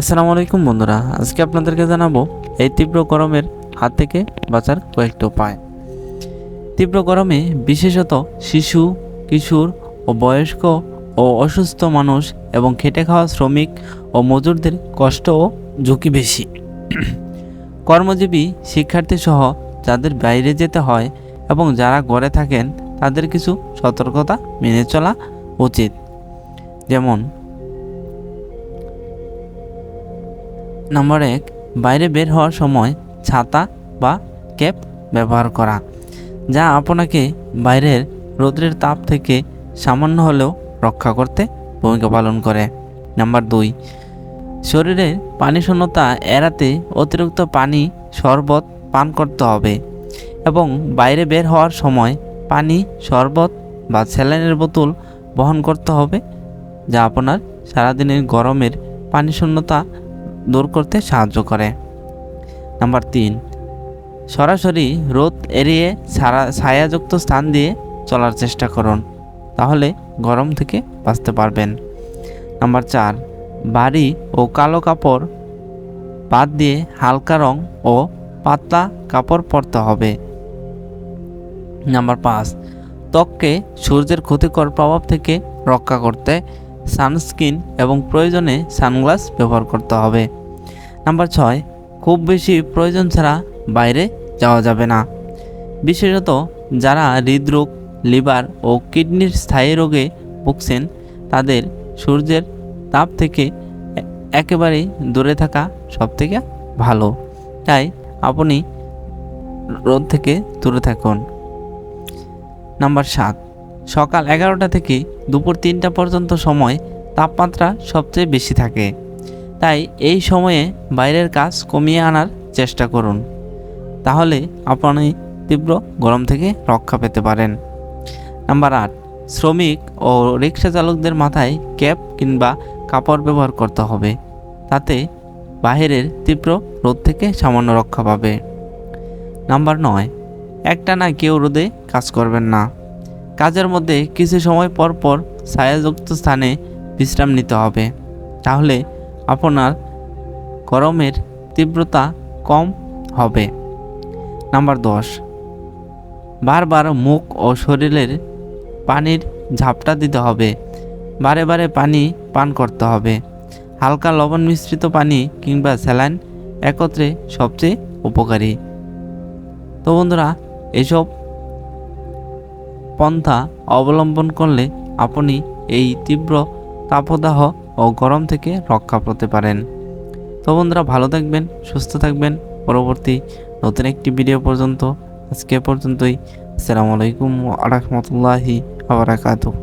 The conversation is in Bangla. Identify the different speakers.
Speaker 1: আসসালামু আলাইকুম বন্ধুরা, আজকে আপনাদেরকে জানাব এই তীব্র গরমের হাত থেকে বাঁচার কয়েকটি উপায়। তীব্র গরমে বিশেষত শিশু, কিশোর ও বয়স্ক ও অসুস্থ মানুষ এবং খেটে খাওয়া শ্রমিক ও মজুরদের কষ্ট ও ঝুঁকি বেশি। কর্মজীবী শিক্ষার্থী সহ যাদের বাইরে যেতে হয় এবং যারা ঘরে থাকেন, তাদের কিছু সতর্কতা মেনে চলা উচিত। যেমন নম্বর এক, বাইরে বের হওয়ার সময় ছাতা বা ক্যাপ ব্যবহার করা, যা আপনাকে বাইরের রৌদ্রের তাপ থেকে সামান্য হলেও রক্ষা করতে ভূমিকা পালন করে। নাম্বার দুই শরীরে পানি শূন্যতা এড়াতে অতিরিক্ত পানি শরবত পান করতে হবে এবং বাইরে বের হওয়ার সময় পানি শরবত বা স্যালাইনের বোতল বহন করতে হবে, যা আপনার সারাদিনের গরমের পানি শূন্যতা দূর করতে সাহায্য করে। নাম্বার তিন, সরাসরি রোদ এড়িয়ে ছাড়া ছায়াযুক্ত স্থান দিয়ে চলার চেষ্টা করুন, তাহলে গরম থেকে বাঁচতে পারবেন। নাম্বার চার, ভারী ও কালো কাপড় বাদ দিয়ে হালকা রং ও পাতলা কাপড় পরতে হবে। নাম্বার পাঁচ, ত্বককে সূর্যের ক্ষতিকর প্রভাব থেকে রক্ষা করতে সানস্ক্রিন এবং প্রয়োজনে সানগ্লাস ব্যবহার করতে হবে। নাম্বার ছয়, খুব বেশি প্রয়োজন ছাড়া বাইরে যাওয়া যাবে না। বিশেষত যারা হৃদরোগ, লিভার ও কিডনির স্থায়ী রোগে ভুগছেন, তাদের সূর্যের তাপ থেকে একেবারেই দূরে থাকা সবথেকে ভালো। তাই আপনি রোদ থেকে দূরে থাকুন। নাম্বার সাত সকাল এগারোটা থেকে দুপুর তিনটা পর্যন্ত সময় তাপমাত্রা সবচেয়ে বেশি থাকে। তাই এই সময়ে বাইরের কাজ কমিয়ে আনার চেষ্টা করুন। তাহলে আপনি তীব্র গরম থেকে রক্ষা পেতে পারেন। নাম্বার আট, শ্রমিক ও রিক্সা চালকদের মাথায় ক্যাপ কিংবা কাপড় ব্যবহার করতে হবে। তাতে বাহিরের তীব্র রোদ থেকে সামান্য রক্ষা পাবে। নাম্বার নয়, একটানা কেউ রোদে কাজ করবেন না। কাজের মধ্যে কিছু সময় পর পর ছায়াযুক্ত স্থানে বিশ্রাম নিতে হবে। তাহলে আপনার গরমের তীব্রতা কম হবে। নাম্বার দশ, বারবার মুখ ও শরীরের পানির ঝাপটা দিতে হবে। বারে বারে পানি পান করতে হবে। হালকা লবণ মিশ্রিত পানি কিংবা স্যালাইন একত্রে সবচেয়ে উপকারী। তো বন্ধুরা, এসব পন্থা অবলম্বন করলে আপনি এই তীব্র তাপদাহ ও গরম থেকে রক্ষা পেতে পারেন। তো বন্ধুরা, ভালো থাকবেন, সুস্থ থাকবেন। পরবর্তী নতুন একটি ভিডিও পর্যন্ত, আজকে পর্যন্তই। আসসালামু আলাইকুম রহমতুল্লাহি আবরাকাতুহ